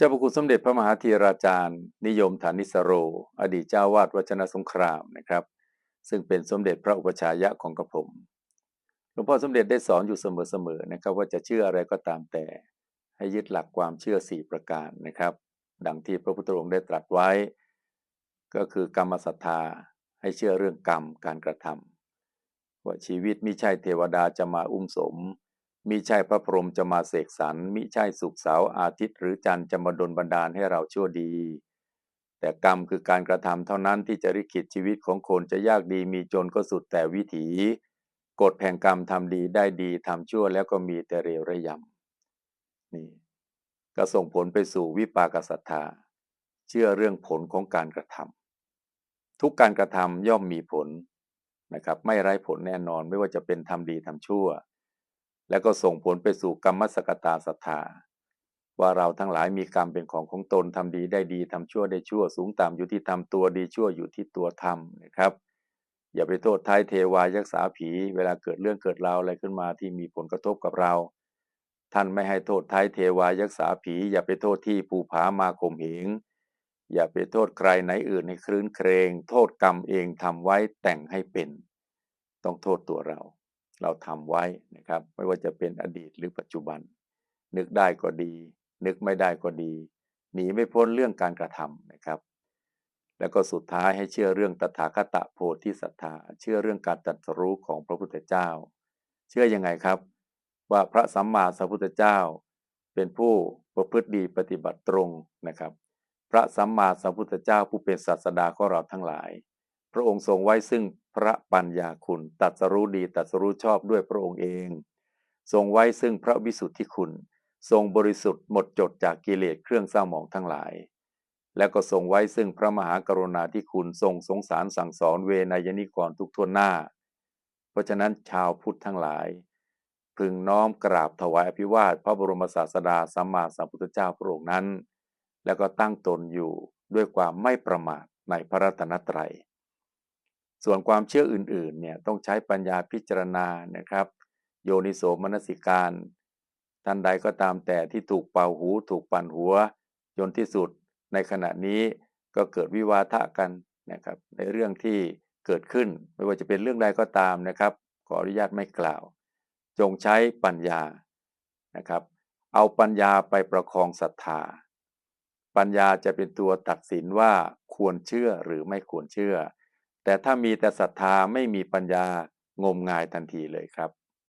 เจ้าพระคุณสมเด็จพระมหาธีราจารย์ นิยมฐานิสโร อดีตเจ้าวาดวจนะสงครามนะครับ ซึ่งเป็นสมเด็จพระอุปชายะของกระผมหลวงพ่อสมเด็จได้สอนอยู่เสมอๆนะครับ ว่าจะเชื่ออะไรก็ตามแต่ ให้ยึดหลักความเชื่อสี่ประการนะครับ ดังที่พระพุทธองค์ได้ตรัสไว้ ก็คือกรรมศรัทธาให้เชื่อเรื่องกรรมการกระทำว่าชีวิตไมิใช่เทวดาจะมาอุ้มสม มิใช่พระพรหมจะมาเสกสรรมิใช่สุขเสาร์อาทิตย์หรือจันทร์จะมาดลบันดาลให้เราชั่วดี แต่กรรมคือการกระทำเท่านั้นที่จะริขิตชีวิตของคนจะยากดีมีจนก็สุดแต่วิถี กฎแห่งกรรมทำดีได้ดีทำชั่วแล้วก็มีแต่เรวระยำนี่ก็ส่งผลไปสู่วิปากศรัทธาเชื่อเรื่องผลของการกระทำทุกการกระทำย่อมมีผลนะครับ ไม่ไร้ผลแน่นอนไม่ว่าจะเป็นทำดีทำชั่ว แล้วก็ส่งผลไปสู่กรรมสกตาศรัทธา ว่าเราทั้งหลายมีกรรมเป็นของของตนทำดีได้ดีทำชั่วได้ชั่ว สูงต่ำอยู่ที่ทำตัวดีชั่วอยู่ที่ตัวทำนะครับ อย่าไปโทษท้ายเทวายักษาผี เวลาเกิดเรื่องเกิดราวอะไรขึ้นมาที่มีผลกระทบกับเรา ท่านไม่ให้โทษท้ายเทวายักษาผี อย่าไปโทษที่ภูผามาข่มเหงอย่าไปโทษใครไหนอื่นในคลื่นเครง โทษกรรมเองทำไว้แต่งให้เป็น ต้องโทษตัวเรา เราทำไว้นะครับ ไม่ว่าจะเป็นอดีตหรือปัจจุบัน นึกได้ก็ดี นึกไม่ได้ก็ดี หนีไม่พ้นเรื่องการกระทำนะครับ แล้วก็สุดท้ายให้เชื่อเรื่องตถาคตโพธิศรัทธาเชื่อเรื่องการตรัสรู้ของพระพุทธเจ้า เชื่อยังไงครับ ว่าพระสัมมาสัมพุทธเจ้า เป็นผู้ประพฤติดีปฏิบัติตรงนะครับ พระสัมมาสัมพุทธเจ้าผู้เป็นศาสดาของเราทั้งหลาย ระองค์ทรงไว้ซึ่งพระปัญญาคุณตัดสรู้ดีตัดสรู้ชอบด้วยพระองค์เอง ทรงไว้ซึ่งพระวิสุทธิคุณ ทรงบริสุทธิ์หมดจดจากกิเลสเครื่องเศร้าหมองทั้งหลาย และก็ทรงไว้ซึ่งพระมหากรุณาธิคุณทรงสงสารสั่งสอนเวนยนิกรทุกทวนหน้า เพราะฉะนั้นชาวพุทธทั้งหลาย พึงน้อมกราบถวายอภิวาทพระบรมศาสดาสัมมาสัมพุทธเจ้าพระองค์นั้น แล้วก็ตั้งตนอยู่ด้วยความไม่ประมาทในพระรัตนตรัย ส่วนความเชื่ออื่นๆเนี่ยต้องใช้ปัญญาพิจารณานะครับ โยนิโสมนสิการท่านใดก็ตามแต่ที่ถูกเป่าหูถูกปั่นหัวจนที่สุด ในขณะนี้ก็เกิดวิวาทะกันนะครับ ในเรื่องที่เกิดขึ้นไม่ว่าจะเป็นเรื่องใดก็ตามนะครับ ขออนุญาตไม่กล่าว จงใช้ปัญญานะครับ เอาปัญญาไปประคองศรัทธา ปัญญาจะเป็นตัวตัดสินว่าควรเชื่อหรือไม่ควรเชื่อ แต่ถ้ามีแต่ศรัทธาไม่มีปัญญางมงายทันทีเลยครับ